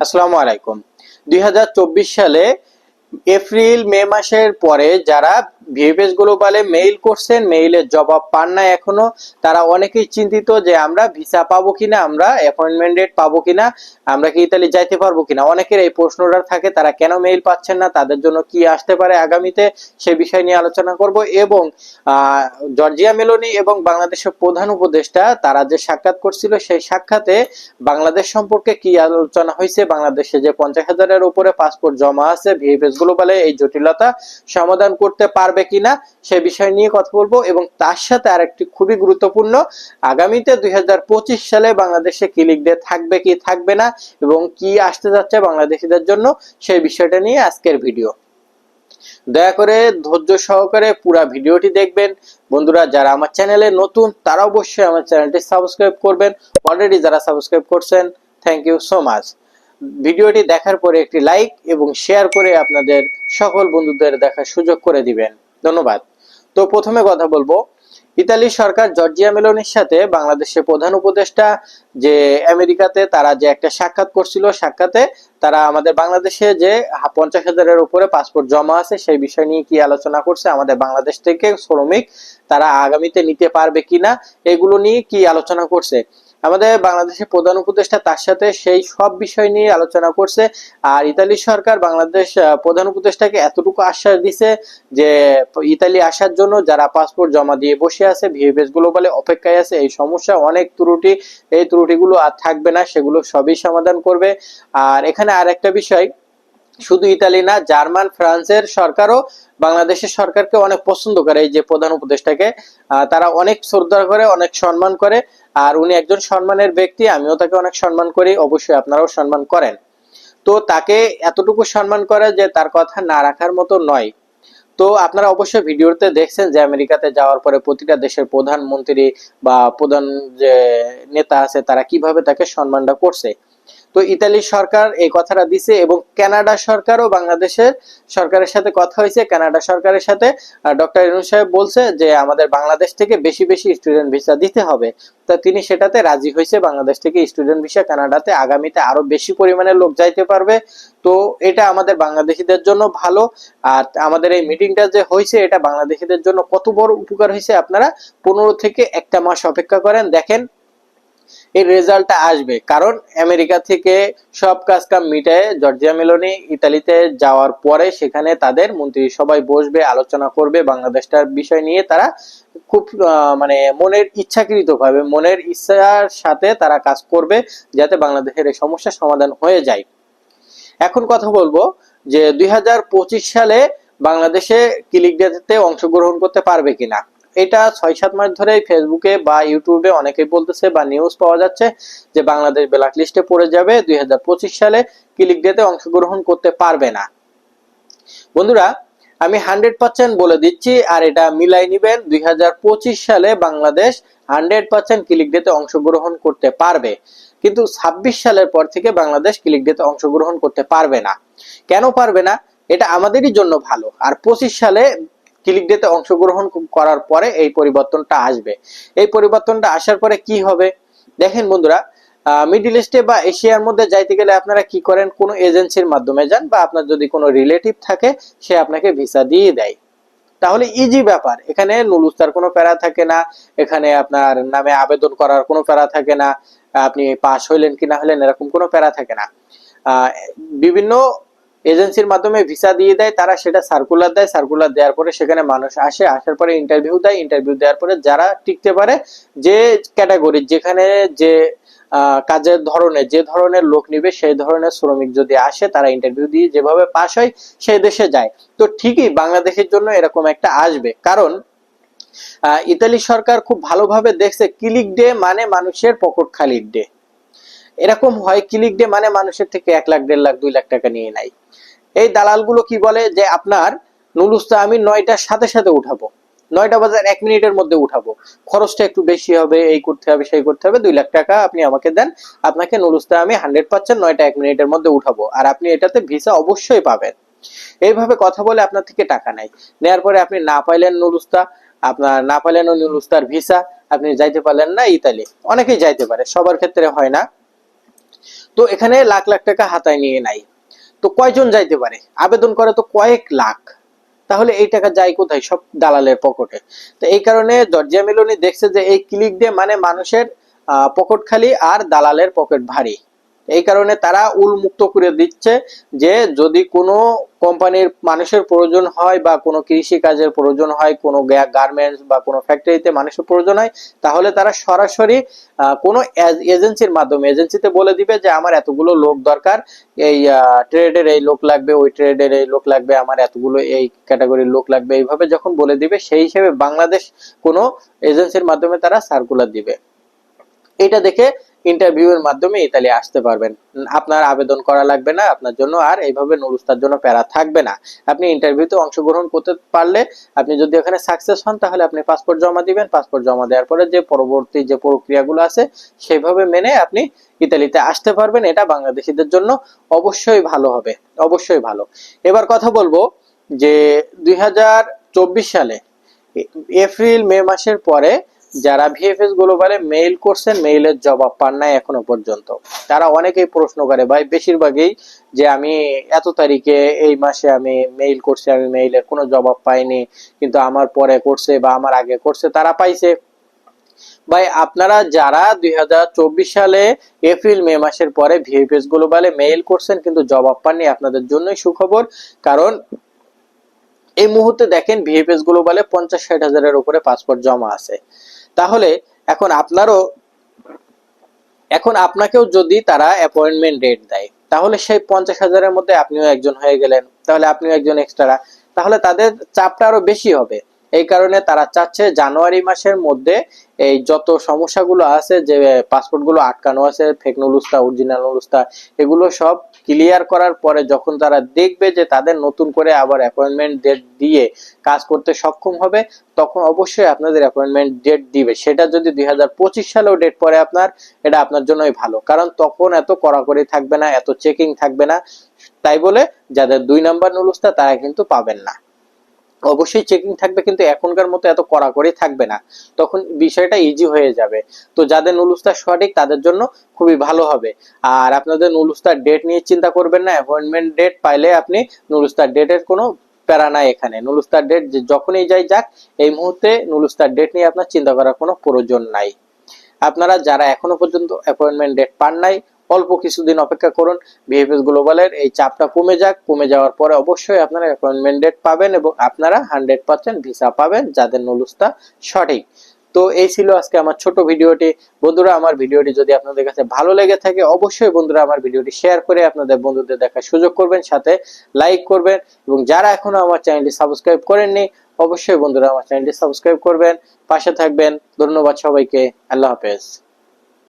আসসালামু আলাইকুম। দুই হাজার চব্বিশ সালে এপ্রিল মে মাসের পরে যারা ভিএফএস গ্লোবালে মেইল করছেন মেইলের জবাব পান না এখনও। তারা অনেকেই চিন্তিত যে আমরা ভিসা পাবো কিনা, আমরা অ্যাপয়েন্টমেন্ট ডেট পাবো কিনা, আমরা কি ইতালি যাইতে পারব কিনা। অনেকের এই প্রশ্নটা থাকে, তারা কেন মেইল পাচ্ছেন না, তাদের জন্য কি আসতে পারে আগামীতে, সে বিষয় নিয়ে আলোচনা করব। এবং জর্জিয়া মেলোনি এবং বাংলাদেশের প্রধান উপদেষ্টা, তারা যে সাক্ষাৎ করছিল, সেই সাক্ষাতে বাংলাদেশ সম্পর্কে কি আলোচনা হয়েছে, বাংলাদেশে যে পঞ্চাশ হাজারের উপরে পাসপোর্ট জমা আছে ভিএফএস গ্লোবালে এই জটিলতা সমাধান করতে পারবে কিনা সে বিষয় নিয়ে কথা বলব এবং তার সাথে আরেকটি খুবই গুরুত্বপূর্ণ, আগামীতে দুই সালে বাংলাদেশে ক্লিক ডে থাকবে কি থাকবে না এবং কি আসতে যাচ্ছে বাংলাদেশিদের জন্য সেই বিষয়টা নিয়ে আজকের ভিডিও দয়া করে ধৈর্য সহকারে পুরো ভিডিওটি দেখবেন। বন্ধুরা, যারা আমার চ্যানেলে নতুন, তারা অবশ্যই আমার চ্যানেলটি সাবস্ক্রাইব করবেন। অলরেডি যারা সাবস্ক্রাইব করছেন থ্যাংক ইউ সো মাচ ভিডিওটি দেখার পরে একটি লাইক এবং শেয়ার করে আপনাদের সকল বন্ধুদের দেখার সুযোগ করে দিবেন। ধন্যবাদ। তো প্রথমে কথা বলব ইতালি সরকার জর্জিয়া মেলোনির সাথে বাংলাদেশের প্রধান উপদেষ্টা যে আমেরিকাতে তারা যে একটা সাক্ষাৎ করছিল, সাক্ষাতে তারা আমাদের বাংলাদেশে যে পঞ্চাশ হাজারের উপরে পাসপোর্ট জমা আছে সেই বিষয় নিয়ে কি আলোচনা করছে, আমাদের বাংলাদেশ থেকে শ্রমিক তারা আগামীতে নিতে পারবে কিনা, এগুলো নিয়ে কি আলোচনা করছে। আমাদের বাংলাদেশের প্রধান উপদেষ্টা তার সাথে সেই সব বিষয় নিয়ে আলোচনা করছে। আর ইতালি সরকার বাংলাদেশ প্রধান উপদেষ্টাকে এতটুকু আশ্বাস দিছে যে, ইতালি আসার জন্য যারা পাসপোর্ট জমা দিয়ে বসে আছে, ভিএফএস গ্লোবালে অপেক্ষায় আছে, এই সমস্যা অনেক ত্রুটি। এই ত্রুটিগুলো আর থাকবে না, সেগুলো সবই সমাধান করবে। আর এখানে আর একটা বিষয়, শুধু ইতালি না, জার্মান, ফ্রান্সের সরকারও বাংলাদেশের সরকারকে অনেক পছন্দ করে, এই যে প্রধান উপদেষ্টাকে। তারা অনেক শ্রদ্ধা করে, অনেক সম্মান করে। আর উনি একজন সম্মানের ব্যক্তি, আমিও তাকে অনেক সম্মান করি, অবশ্যই আপনারাও সম্মান করেন। তো তাকে এতটুকু সম্মান করে যে তার কথা না রাখার মতো নয়। তো আপনারা অবশ্যই ভিডিওতে দেখছেন যে আমেরিকাতে যাওয়ার পরে প্রতিটা দেশের প্রধানমন্ত্রী বা প্রধান যে নেতা আছে, তারা কীভাবে তাকে সম্মানটা করছে। তো ইতালি সরকার এই কথাটা দিছে এবং কানাডা সরকারও বাংলাদেশের সরকারের সাথে কথা হয়েছে। কানাডা সরকারের সাথে ডক্টর ইনুস সাহেব বলছে যে আমাদের বাংলাদেশ থেকে বেশি বেশি স্টুডেন্ট ভিসা দিতে হবে। তা তিনি সেটাতে রাজি হয়েছে, বাংলাদেশ থেকে স্টুডেন্ট ভিসা কানাডাতে আগামীতে আরও বেশি পরিমাণে লোক যাইতে পারবে। তো এটা আমাদের বাংলাদেশিদের জন্য ভালো। আর আমাদের এই মিটিংটা যে হয়েছে, এটা বাংলাদেশিদের জন্য কত বড় উপকার হয়েছে আপনারা পনেরো থেকে একটা মাস অপেক্ষা করেন। দেখেন এই রেজাল্টটা আসবে। কারণ আমেরিকা থেকে সব কাজ কাম মিটায় জর্জিয়া মেলোনি ইতালিতে যাওয়ার পরে সেখানে তাদের মন্ত্রী সবাই বসবে, আলোচনা করবে, বাংলাদেশটার বিষয় নিয়ে তারা খুব মানে মনের ইচ্ছাকৃত ভাবে মনের ইচ্ছার সাথে তারা কাজ করবে যাতে বাংলাদেশের এই সমস্যার সমাধান হয়ে যায়। এখন কথা বলব যে দুই হাজার পঁচিশ সালে বাংলাদেশে ক্লিক ডেতে অংশগ্রহণ করতে পারবে কিনা। এটা ছয় সাত মাস ধরে ফেসবুকে বা ইউটিউবে অনেকেই বলতেছে বা নিউজ পাওয়া যাচ্ছে যে বাংলাদেশ ব্ল্যাক লিস্টে পড়ে যাবে দুই হাজার পঁচিশ সালে। ক্লিক ডেতে অংশগ্রহণ করতে পারবে না। বন্ধুরা, আমি হান্ড্রেড পার্সেন্ট বলে দিচ্ছি আর এটা মিলাই নিবেন, দুই হাজার পঁচিশ সালে বাংলাদেশ হান্ড্রেড পার্সেন্ট ক্লিক ডেতে অংশগ্রহণ করতে পারবে। কিন্তু ছাব্বিশ সালের পর থেকে বাংলাদেশ ক্লিক ডেতে অংশগ্রহণ করতে পারবে না। কেন পারবে না? এটা আমাদেরই জন্য ভালো। আর পঁচিশ সালে ক্লিক ডেতে অংশগ্রহণ করার পরে এই পরিবর্তনটা আসবে। এই পরিবর্তনটা আসার পরে কি হবে? দেখেন বন্ধুরা মিডিল ইস্টে বা এশিয়ার মধ্যে যাইতে গেলে আপনারা কি করেন? কোনো এজেন্সির মাধ্যমে যান বা আপনার যদি কোনো রিলেটিভ থাকে, সে আপনাকে ভিসা দিয়ে দেয়। তাহলে ইজি ব্যাপার। এখানে নুলুস্তার কোনো প্যারা থাকে না, এখানে আপনার নামে আবেদন করার কোনো প্যারা থাকে না, আপনি পাস হইলেন কি না হলেন এরকম কোনো প্যারা থাকে না। বিভিন্ন এজেন্সির মাধ্যমে ভিসা দিয়ে দেয়, তারা সেটা সার্কুলার দেয় সার্কুলার দেওয়ার পরে সেখানে মানুষ আসে, আসার পরে ইন্টারভিউ দেয় ইন্টারভিউ দেওয়ার পরে যারা টিকতে পারে যে ক্যাটাগরি যেখানে যে কাজের ধরনের যে ধরনের লোক নিবে, সেই ধরনের শ্রমিক যদি আসে, তারা ইন্টারভিউ দিয়ে যেভাবে পাস হয়, সেই দেশে যায়। তো ঠিকই বাংলাদেশের জন্য এরকম একটা আসবে। কারণ ইতালি সরকার খুব ভালোভাবে দেখছে ক্লিক ডে মানে মানুষের পকেট খালির ডে এরকম হয় ক্লিক ডে মানে মানুষের থেকে এক লাখ, দেড় লাখ, দুই লাখ টাকা নিয়ে নাই এই দালালগুলো কি বলে যে আপনার নুলুস্তা আমি নয়টার সাথে সাথে উঠাবো। নয়টা বাজার এক মিনিটের মধ্যে উঠাবো। খরচটা একটু বেশি হবে, এই করতে হবে, সেই করতে হবে, দুই লাখ টাকা আপনি আমাকে দেন, আপনাকে নুলুস্তা আমি হান্ড্রেড পার্সেন্ট নয়টা এক মিনিটের মধ্যে উঠাবো। আর আপনি এটাতে ভিসা অবশ্যই পাবেন। এইভাবে কথা বলে আপনার থেকে টাকা নাই নেয়ার পরে আপনি না পাইলেন নুলুস্তা, আপনার না পাইলেন নুলুস্তার ভিসা, আপনি যাইতে পারলেন না ইতালি। অনেকেই যাইতে পারে, সবার ক্ষেত্রে হয় না। তো এখানে লাখ লাখ টাকা হাতায় নিয়ে নাই। তো কয়জন যাইতে পারে? আবেদন করে তো কয়েক লাখ। তাহলে এই টাকা যায় কোথায়? সব দালালের পকেটে। তো এই কারণে দরজা মিলনী দেখছে যে এই ক্লিক দিয়ে মানে মানুষের পকেট খালি আর দালালের পকেট ভারী। এই কারণে তারা উন্মুক্ত করে দিচ্ছে যে যদি কোনো কোম্পানির মানুষের প্রয়োজন হয় বা কোনো কৃষি কাজের প্রয়োজন হয়, কোনো গার্মেন্টস বা কোনো ফ্যাক্টরিতে মানুষের প্রয়োজন হয়, তাহলে তারা সরাসরি কোনো এজেন্সির মাধ্যমে, এজেন্সিতে বলে দিবে যে আমার এতগুলো লোক দরকার, এই ট্রেডের এই লোক লাগবে, ওই ট্রেডের এই লোক লাগবে, আমার এতগুলো এই ক্যাটাগরির লোক লাগবে, এইভাবে যখন বলে দিবে, সেই হিসেবে বাংলাদেশ কোনো এজেন্সির মাধ্যমে তারা সার্কুলার দিবে। এটা দেখে ইন্টারভিউ এর মাধ্যমে ইতালি আসতে পারবেন। আপনার আবেদন করা লাগবে না, আপনার জন্য আর এইভাবে নুরুস্তার জন্য প্যারা থাকবে না। আপনি ইন্টারভিউতে অংশগ্রহণ করতে পারলে আপনি যদি ওখানে সাকসেস হন, তাহলে আপনি পাসপোর্ট জমা দিবেন। পাসপোর্ট জমা দেওয়ার পরে যে পরবর্তী যে প্রক্রিয়াগুলো আছে সেভাবে মেনে আপনি ইতালিতে আসতে পারবেন। এটা বাংলাদেশিদের জন্য অবশ্যই ভালো হবে, অবশ্যই ভালো। এবার কথা বলব যে দুই হাজার চব্বিশ সালে এপ্রিল মে মাসের পরে যারা ভিএফএস গ্লোবালে মেইল করছেন মেইলের জবাব পান নাই এখনও পর্যন্ত। তারা অনেকেই প্রশ্ন করে, ভাই, বেশিরভাগই যে আমি এত তারিখে এই মাসে আমি মেইল করছি, আমি মেইলের কোনো জবাব পাইনি, কিন্তু আমার পরে করছে বা আমার আগে করছে, তারা পাইছে। ভাই, আপনারা যারা দুই হাজার চব্বিশ সালে এপ্রিল, মে মাসের পরে ভিএফএস গ্লোবালে মেইল করছেন, কিন্তু জবাব পাননি, আপনাদের জন্যই সুখবর। কারণ এই মুহূর্তে দেখেন ভিএফএস গ্লোবালে পঞ্চাশ, ষাট হাজারের উপরে পাসপোর্ট জমা আছে। তাহলে এখন আপনারও, এখন আপনাকেও যদি তারা অ্যাপয়েন্টমেন্ট ডেট দেয়, তাহলে সেই পঞ্চাশ হাজারের মধ্যে আপনিও একজন হয়ে গেলেন, তাহলে আপনিও একজন এক্সট্রা তাহলে তাদের চাপটা আরও বেশি হবে। এই কারণে তারা চাচ্ছে জানুয়ারি মাসের মধ্যে এই যত সমস্যাগুলো আছে, যে পাসপোর্টগুলো আটকানো আছে ফেক নুলুস্তা অরিজিনাল নুলুস্তা এগুলো সব ক্লিয়ার করার পরে যখন তারা দেখবে যে তাদের নতুন করে আবার অ্যাপয়েন্টমেন্ট ডেট দিয়ে কাজ করতে সক্ষম হবে, তখন অবশ্যই আপনাদের অ্যাপয়েন্টমেন্ট ডেট দিবে। সেটা যদি দুই হাজার পঁচিশ সালেও ডেট পরে আপনার, এটা আপনার জন্যই ভালো। কারণ তখন এত কড়াকড়ি থাকবে না, এত চেকিং থাকবে না। তাই বলে যাদের দুই নাম্বার নুলুস্তা তারা কিন্তু পাবেন না। অবশ্যই চেকিং থাকবে কিন্তু এখনকার মতো এত কড়াকড়ি থাকবে না। তখন বিষয়টা ইজি হয়ে যাবে। তো যাদের নুলুস্তার সঠিক, তাদের জন্য খুবই ভালো হবে। আর আপনাদের নুলুস্তার ডেট নিয়ে চিন্তা করবেন না অ্যাপয়েন্টমেন্ট ডেট পাইলে আপনি নুলুস্তার ডেটের কোনো প্যারা নাই এখানে। নুলুস্তার ডেট যখনই যাই যাক, এই মুহূর্তে নুলুস্তার ডেট নিয়ে আপনার চিন্তা করার কোনো প্রয়োজন নাই। আপনারা যারা এখনও পর্যন্ত অ্যাপয়েন্টমেন্ট ডেট পান নাই অল্প কিছুদিন অপেক্ষা করুন। ভিএফএস গ্লোবালের এই চাপটা কমে যাক। কমে যাওয়ার পরে অবশ্যই আপনারা অ্যাপয়েন্টমেন্ট ডেট পাবেন এবং আপনারা হান্ড্রেড পার্সেন্ট ভিসা পাবেন যাদের নুলুস্তা সঠিক। তো এই ছিল আজকে আমার ছোট ভিডিওটি। বন্ধুরা, আমার ভিডিওটি যদি আপনাদের কাছে ভালো লেগে থাকে, অবশ্যই বন্ধুরা আমার ভিডিওটি শেয়ার করে আপনাদের বন্ধুদের দেখার সুযোগ করবেন, সাথে লাইক করবেন এবং যারা এখনও আমার চ্যানেলটি সাবস্ক্রাইব করেননি, অবশ্যই বন্ধুরা আমার চ্যানেলটি সাবস্ক্রাইব করবেন। পাশে থাকবেন। ধন্যবাদ সবাইকে। আল্লাহ হাফেজ।